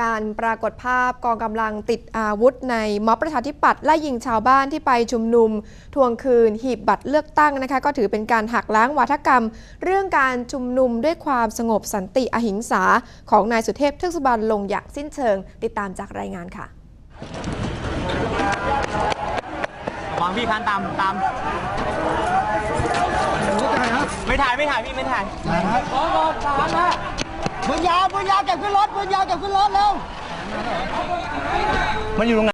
การปรากฏภาพกองกำลังติดอาวุธในม็อบประชาธิปัตย์ไล่ยิงชาวบ้านที่ไปชุมนุม ทวงคืนหีบบัตรเลือกตั้งนะคะ ก็ถือเป็นการหักล้างวาทกรรม เรื่องการชุมนุมด้วยความสงบสันติอหิงสาของนายสุเทพเทือกสุบรรณลงอย่างสิ้นเชิง ติดตามจากรายงานค่ะระวังพี่คันตามตามไม่ถ่ายไม่ถ่ายพี่ไม่ถ่าย ปืนยาวปืนยาวเก็บขึ้นรถปืนยาวเก็บขึ้นรถเร็วมันอยู่ตรงไหน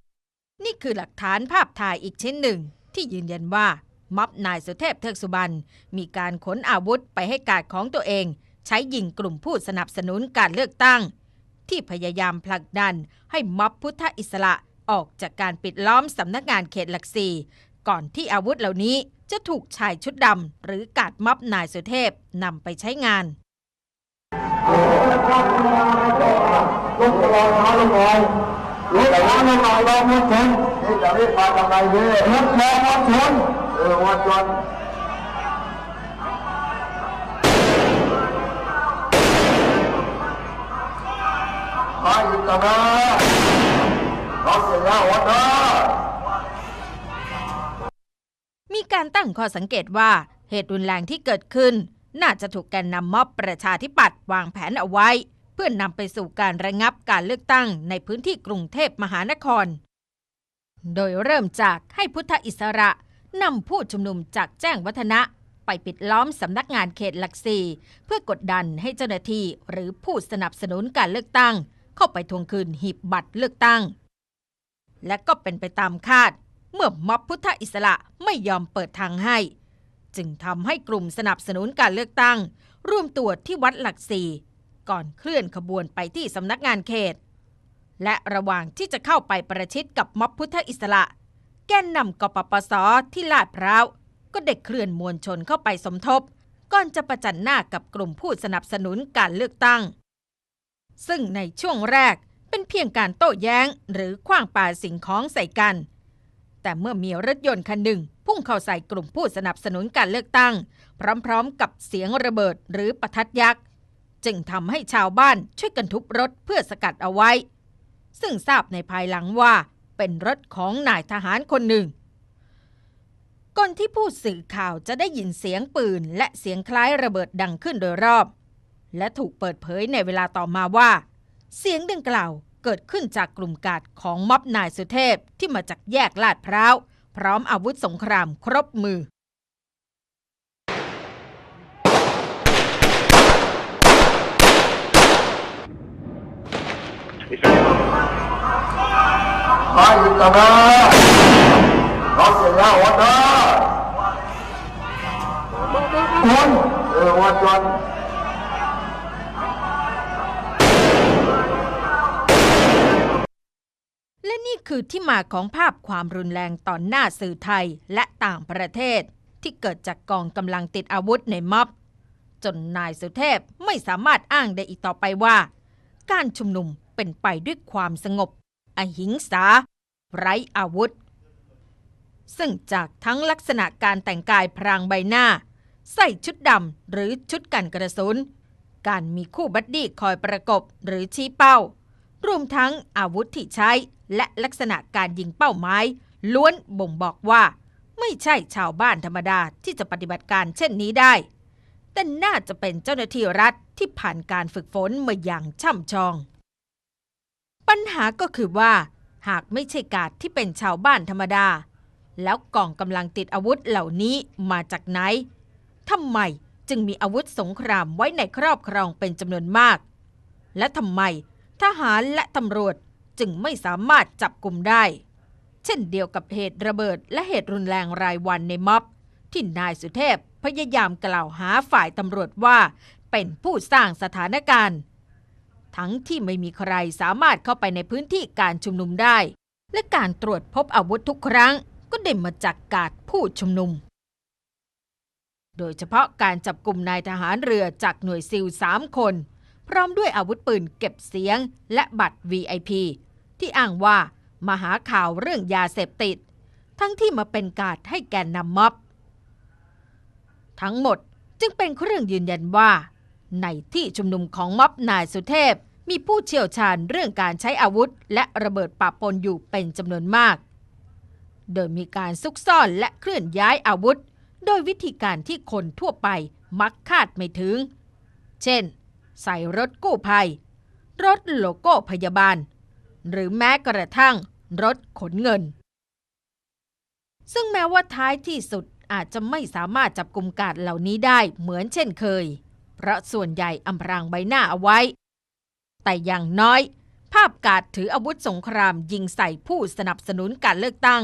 นี่คือหลักฐานภาพถ่ายอีกชิ้นหนึ่ง ที่ยืนยันว่าม็อบนายสุเทพเทือกสุบรรณมีการขนอาวุธไปให้กาดของตัวเอง ใช้ยิงกลุ่มผู้สนับสนุนการเลือกตั้ง ที่พยายามผลักดันให้ม็อบพุทธอิสระออกจากการปิดล้อมสำนักงานเขตหลักสี่ก่อนที่อาวุธเหล่านี้จะถูกชายชุดดำหรือกาดม็อบนายสุเทพนำไปใช้งาน ลุกรอยเท้าลงหน่อยลุกเท้าลงหน่อยรอมวลชนนี่จะรีบมาทำไมเว้ยลุกรอมวลชนเออมวลชนมาอีกแล้วนะเราเสียแล้ววันนะมีการตั้งข้อสังเกตว่าเหตุรุนแรงที่เกิดขึ้น น่าจะถูกแกนนำมอบประชาธิปัตย์วางแผนเอาไว้ เพื่อนนำไปสู่การระงับการเลือกตั้งในพื้นที่กรุงเทพมหานคร โดยเริ่มจากให้พุทธอิสระนำผู้ชุมนุมจากแจ้งวัฒนะไปปิดล้อมสำนักงานเขตหลักสี่เพื่อกดดันให้เจ้าหน้าที่หรือผู้สนับสนุนการเลือกตั้ง เข้าไปทวงคืนหีบบัตรเลือกตั้ง และก็เป็นไปตามคาด เมื่อม็อบพุทธอิสระไม่ยอมเปิดทางให้ จึงทำให้กลุ่มสนับสนุนการเลือกตั้ง ร่วมตัวจที่วัดหลักสี่ก่อนเคลื่อนขบวนไปที่สำนักงานเขต และระหว่างที่จะเข้าไปประชิดกับม็อบพุทธอิสระ แกนนำกปปสที่ลาดพร้าว ก็เด็กเคลื่อนมวลชนเข้าไปสมทบ ก่อนจะประจันหน้ากับกลุ่มผู้สนับสนุนการเลือกตั้ง ซึ่งในช่วงแรกเป็นเพียงการโต้แย้งหรือขว้างปาสิ่งของใส่กัน แต่เมื่อมีรถยนต์คันหนึ่ง พุ่งเข้าใส่กลุ่มผู้สนับสนุนการเลือกตั้ง พร้อมๆ กับเสียงระเบิดหรือประทัดยักษ์จึงทำให้ชาวบ้านช่วยกันทุบรถเพื่อสกัดเอาไว้ ซึ่งทราบในภายหลังว่าเป็นรถของนายทหารคนหนึ่งก่อนที่ผู้สื่อข่าวจะได้ยินเสียงปืน และเสียงคล้ายระเบิดดังขึ้นโดยรอบ และถูกเปิดเผยในเวลาต่อมาว่า เสียงดังกล่าวเกิดขึ้นจากกลุ่มกาดของม็อบนายสุเทพที่มาจากแยกลาดพร้าว พร้อมอาวุธสงครามครบมือมาอีกแล้วนะเราเสียแล้ววันนะคนเออมวลชนและนี่ คือที่มาของภาพความรุนแรงต่อหน้าสื่อไทยและต่างประเทศ ที่เกิดจากกองกำลังติดอาวุธในม็อบ จนนายสุเทพไม่สามารถอ้างได้อีกต่อไปว่า การชุมนุมเป็นไปด้วยความสงบ อหิงสา ไร้อาวุธ ซึ่งจากทั้งลักษณะการแต่งกายพรางใบหน้า ใส่ชุดดำหรือชุดกันกระสุน การมีคู่บัดดี้คอยประกบหรือชี้เป้า รวมทั้งอาวุธที่ใช้ และลักษณะการยิงเป้าหมายล้วนบ่งบอกว่า ไม่ใช่ชาวบ้านธรรมดาที่จะปฏิบัติการเช่นนี้ได้ แต่น่าจะเป็นเจ้าหน้าที่รัฐที่ผ่านการฝึกฝนมาอย่างช่ำชอง ปัญหาก็คือว่า หากไม่ใช่กาดที่เป็นชาวบ้านธรรมดา แล้วกองกำลังติดอาวุธเหล่านี้มาจากไหนทำไมจึงมีอาวุธสงครามไว้ในครอบครองเป็นจำนวนมาก และทำไม ทหารและตำรวจจึงไม่สามารถจับกลุ่มได้ เช่นเดียวกับเหตุระเบิดและเหตุรุนแรงรายวันในม็อบ ที่นายสุเทพพยายามกล่าวหาฝ่ายตำรวจว่าเป็นผู้สร้างสถานการณ์ ทั้งที่ไม่มีใครสามารถเข้าไปในพื้นที่การชุมนุมได้ และการตรวจพบอาวุธทุกครั้งก็ได้มาจากกาดผู้ชุมนุม โดยเฉพาะการจับกลุ่มนายทหารเรือจากหน่วยซิลสามคน พร้อมด้วยอาวุธปืนเก็บเสียง และบัตร VIP ที่อ้างว่ามาหาข่าวเรื่องยาเสพติด ทั้งที่มาเป็นการให้แกนนำม็อบ ทั้งหมดจึงเป็นเครื่องยืนยันว่า ในที่ชุมนุมของม็อบนายสุเทพมีผู้เชี่ยวชาญเรื่องการใช้อาวุธ และระเบิดปะปนอยู่เป็นจำนวนมาก โดยมีการซุกซ่อนและเคลื่อนย้ายอาวุธ โดยวิธีการที่คนทั่วไปมักคาดไม่ถึง เช่น ใส่รถกู้ภัย รถโลโก้พยาบาล หรือแม้กระทั่งรถขนเงิน ซึ่งแม้ว่าท้ายที่สุดอาจจะไม่สามารถจับกลุ่มกาดเหล่านี้ได้เหมือนเช่นเคย เพราะส่วนใหญ่อำพรางใบหน้าเอาไว้ แต่อย่างน้อย ภาพกาดถืออาวุธสงครามยิงใส่ผู้สนับสนุนการเลือกตั้ง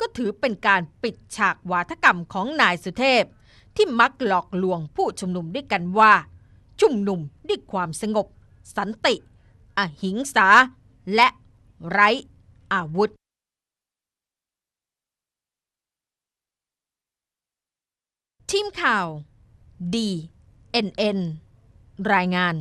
ก็ถือเป็นการปิดฉากวาทกรรมของนายสุเทพ ที่มักหลอกลวงผู้ชุมนุมด้วยกันว่า ชุมนุมด้วยความสงบ สันติ อหิงสา และไร้อาวุธ ทีมข่าว D N N รายงาน